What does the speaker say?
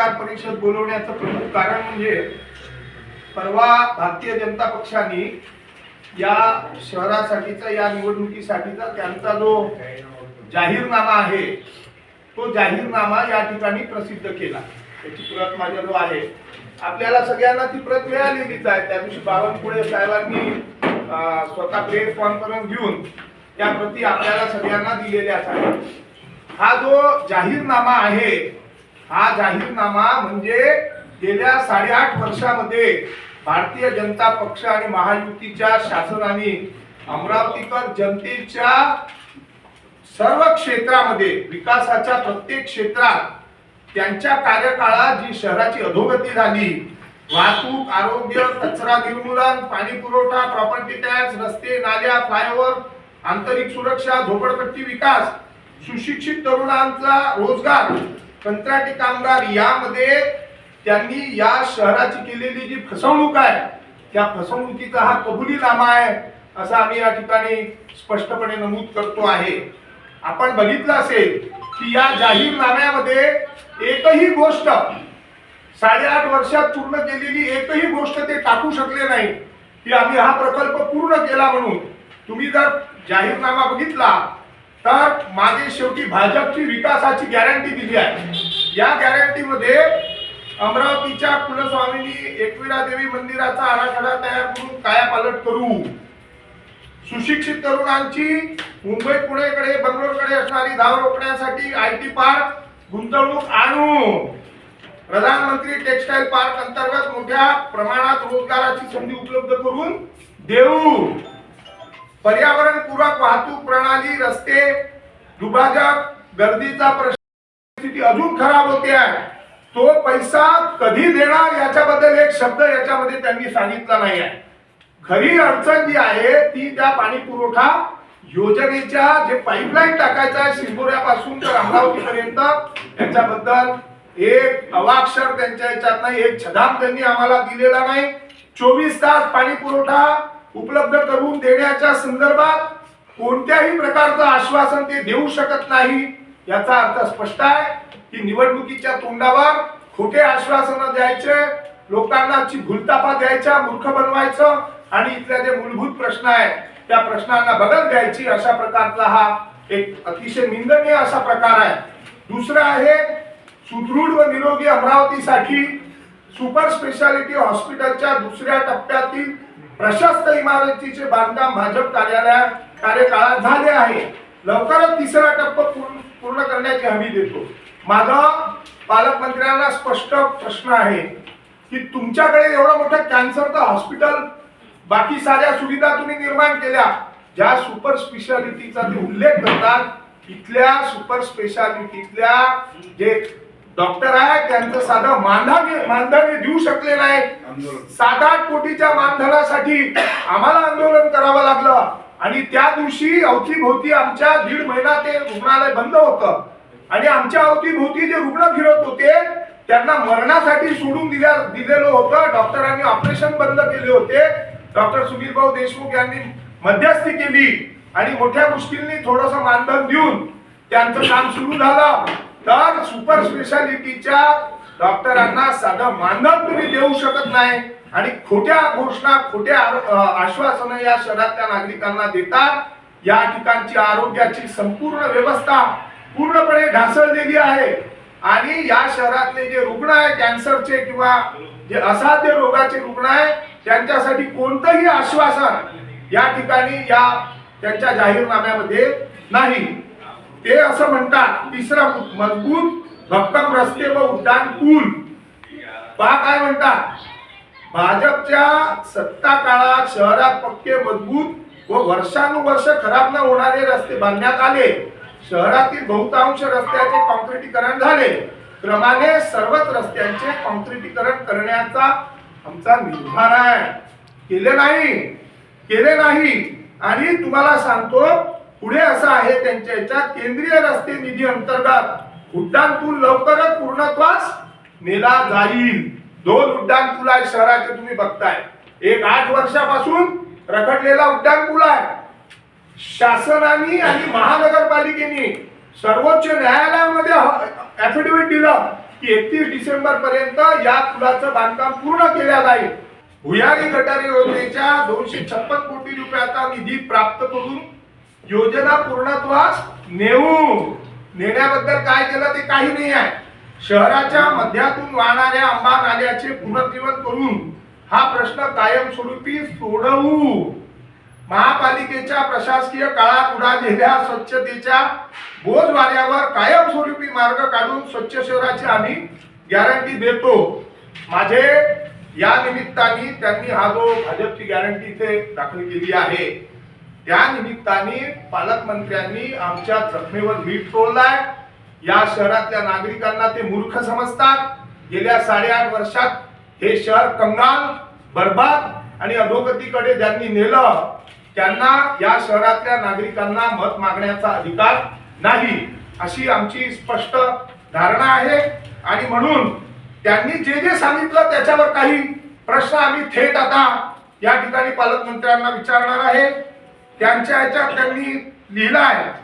पत्रकार परिषद बोलवण्याचं प्रमुख कारण म्हणजे परवा भारतीय जनता पक्षाने या शहरासाठीचा या निवडणुकीसाठीचा त्यांचा जो जाहीरनामा आहे तो जाहीरनामा या ठिकाणी प्रसिद्ध केला. त्याची प्रत माझ्याजवळ आहे. आपल्याला सगळ्यांना ती प्रत मिळालेलीच आहे. त्या दिवशी बावनकुळे साहेबांनी स्वतः प्रेस कॉन्फरन्स घेऊन त्या प्रती आपल्याला सगळ्यांना दिलेल्याच आहेत. हा जो जाहीरनामा आहे हा जाहीरनामा म्हणजे गेल्या साडेआठ वर्षामध्ये भारतीय जनता पक्ष आणि महायुतीच्या शासनाने अमरावतीकर जनतेच्या सर्व क्षेत्रामध्ये विकासाच्या प्रत्येक क्षेत्रात त्यांच्या कार्यकाळात जी शहराची अधोगती झाली वाहतूक आरोग्य कचरा निर्मूलन पाणी पुरवठा प्रॉपर्टी टॅक्स रस्ते नाल्या फ्लायओव्हर आंतरिक सुरक्षा झोपडपट्टी विकास सुशिक्षित तरुणांचा रोजगार कंत्राटी कामगार यामध्ये त्यांनी या शहराची केलेली जी फसवणूक आहे त्या फसवणुकीचा हा कबुलीनामा आहे असं आम्ही या ठिकाणी स्पष्टपणे नमूद करतो आहे. आपण बघितलं असेल की या जाहीरनाम्यामध्ये एकही गोष्ट साडेआठ वर्षात पूर्ण केलेली एकही गोष्ट ते टाकू शकले नाही. की आम्ही हा प्रकल्प पूर्ण केला म्हणून. तुम्ही जर जाहीरनामा बघितला तर मागे शेवटी भाजपची विकासाची गॅरंटी दिली आहे. या गॅरंटीमध्ये अमरावतीच्या कुलस्वामिनी एकविरा देवी मंदिराचा आराखडा तयार करून कायापालट करू. सुशिक्षित तरुणांची मुंबई पुणेकडे बंगलोरकडे असणारी धाव रोखण्यासाठी आय टी पार्क गुंतवणूक आणू. प्रधानमंत्री टेक्सटाईल पार्क अंतर्गत मोठ्या प्रमाणात रोजगाराची संधी उपलब्ध करून देऊ. पर्यावरण पूरक वाहतूक दुभाजक गर्दीचा परिस्थिती अजून खराब होते आहे. तो पैसा कधी देणार याच्याबद्दल एक शब्द याच्यामध्ये त्यांनी सांगितला नाही आहे. खरी अडचण जी आहे ती त्या पाणी पुरवठा योजनेच्या जे पाईपलाईन टाकायचं आहे शिंबोऱ्यापासून तर अमरावतीपर्यंत याच्याबद्दल एक अवाक्षर त्यांच्या याच्यात नाही एक छदाम त्यांनी आम्हाला दिलेला नाही. चोवीस तास पाणी पुरवठा उपलब्ध करून देण्याच्या संदर्भात कोणत्याही प्रकारचं आश्वासन ते देऊ शकत नाही याचा अर्थ स्पष्ट आहे की निवडणुकीच्या तोंडावर खोटे आश्वासन द्यायचे लोकांना भूलतापा द्यायच्या मूर्ख बनवायचं आणि इथल्या जे मूलभूत प्रश्न आहे त्या प्रश्नांना बदल द्यायची अशा प्रकारचा हा एक अतिशय निंदनीय असा प्रकार आहे. दुसरं आहे सुदृढ व निरोगी अमरावतीसाठी सुपर स्पेशालिटी हॉस्पिटलच्या दुसऱ्या टप्प्यातील प्रशस्त इमारतीचे बांधकाम भाजप कार्यालयात कार्यकाळात झाले आहे. लवकरच तिसरा टप्पा पूर्ण पूर्ण करण्याची हमी देतो. माझा पालकमंत्र्यांना स्पष्ट प्रश्न आहे की तुमच्याकडे एवढं मोठं कॅन्सरचं हॉस्पिटल बाकी साऱ्या सुविधा तुम्ही निर्माण केल्या ज्या सुपर स्पेशालिटीचा ते उल्लेख करतात इथल्या सुपर स्पेशालिटीतल्या जे डॉक्टर आहे त्यांचं साधं मानधन मानधन देऊ शकले नाही सात आठ कोटीच्या मानधनासाठी आम्हाला आंदोलन करावं लागलं. आणि त्या दिवशी अवतीभोवती आमच्या दीड महिना ते रुग्णालय बंद होतं. आणि आमच्या अवतीभोवती जे रुग्ण फिरत होते त्यांना मरणासाठी सोडून दिल्या दिलेलं होतं. डॉक्टरांनी ऑपरेशन बंद केले होते. डॉक्टर सुनील भाऊ देशमुख यांनी मध्यस्थी केली आणि मोठ्या मुश्किलनी थोडस मानधन देऊन त्यांचं काम सुरू झालं. तर सुपर स्पेशालिटीच्या डॉक्टरांना साधं मानधन तुम्ही देऊ शकत नाही. आणि खोट्या घोषणा खोट्या आश्वासन आश्वासनं या शहरातल्या नागरिकांना देतात. या ठिकाणची आरोग्याची संपूर्ण व्यवस्था पूर्णपणे ढासळलेली आहे. आणि या शहरातले जे रुग्ण आहे कॅन्सरचे किंवा जे असाध्य रोगाचे रुग्ण आहे त्यांच्यासाठी कोणतंही आश्वासन या ठिकाणी या त्यांच्या जाहीरनाम्यामध्ये नाही. ते असं म्हणतात तिसरा मजबूत भक्कम रस्ते व उड्डाण पूल. पहा काय म्हणतात. भाजपच्या सत्ता काळात शहरात पक्के मजबूत व वर्षानुवर्ष खराब न होणारे रस्ते बांधण्यात आले. शहरातील बहुतांश रस्त्याचे कॉन्क्रिटीकरण झाले. क्रमाने सर्वच रस्त्यांचे कॉन्क्रिटीकरण करण्याचा आमचा निर्धार आहे. केले नाही. केले नाही. आणि तुम्हाला सांगतो पुढे असं आहे त्यांच्या याच्यात केंद्रीय रस्ते निधी अंतर्गत. उड्डाणपूल लवकरच पूर्णत्वास नेला जाईल. दोन उड्डाण पूल आहेत शहराचे तुम्ही बघताय. एक आठ वर्षापासून रखडलेला उड्डाण पूल आहे. शासनाने आणि महानगरपालिकेने सर्वोच्च न्यायालयामध्ये ऍफिडेव्हिट दिलं की एकतीस डिसेंबर पर्यंत या पुलाचं बांधकाम पूर्ण केल्या जाईल. भुयारी गटारी योजनेच्या दोनशे छप्पन कोटी रुपयाचा निधी प्राप्त करून योजना पूर्णत्वास नेऊ. नेण्याबद्दल काय केलं ते काही नाही आहे. शहराच्या मध्यातून वाहणाऱ्या आंबा नाल्याचे पुनर्जीवन करून हा प्रश्न कायमस्वरूपी सोडवू. महापालिकेच्या प्रशासकीय काळात उडालेल्या स्वच्छतेच्या बोजवाऱ्यावर कायमस्वरूपी मार्ग काढून स्वच्छ शहराची आम्ही गॅरंटी देतो. माझे या निमित्ताने त्यांनी हा जो भाजपची गॅरंटी इथे दाखल केली आहे त्या निमित्ताने पालकमंत्र्यांनी आमच्या जखमेवर मीठ सोडलाय या शहरातल्या नागरिकांना ते मूर्ख समजतात. गेल्या साडेआठ वर्षात हे शहर कंगाल बर्बाद आणि अधोगतीकडे ज्यांनी नेलं. त्यांना या शहरातल्या नागरिकांना मत मागण्याचा अधिकार नाही अशी आमची स्पष्ट धारणा आहे. आणि म्हणून त्यांनी जे जे सांगितलं त्याच्यावर काही प्रश्न आम्ही थेट आता या ठिकाणी पालकमंत्र्यांना विचारणार आहे. त्यांच्या ह्याच्यात त्यांनी लिहिलं आहे.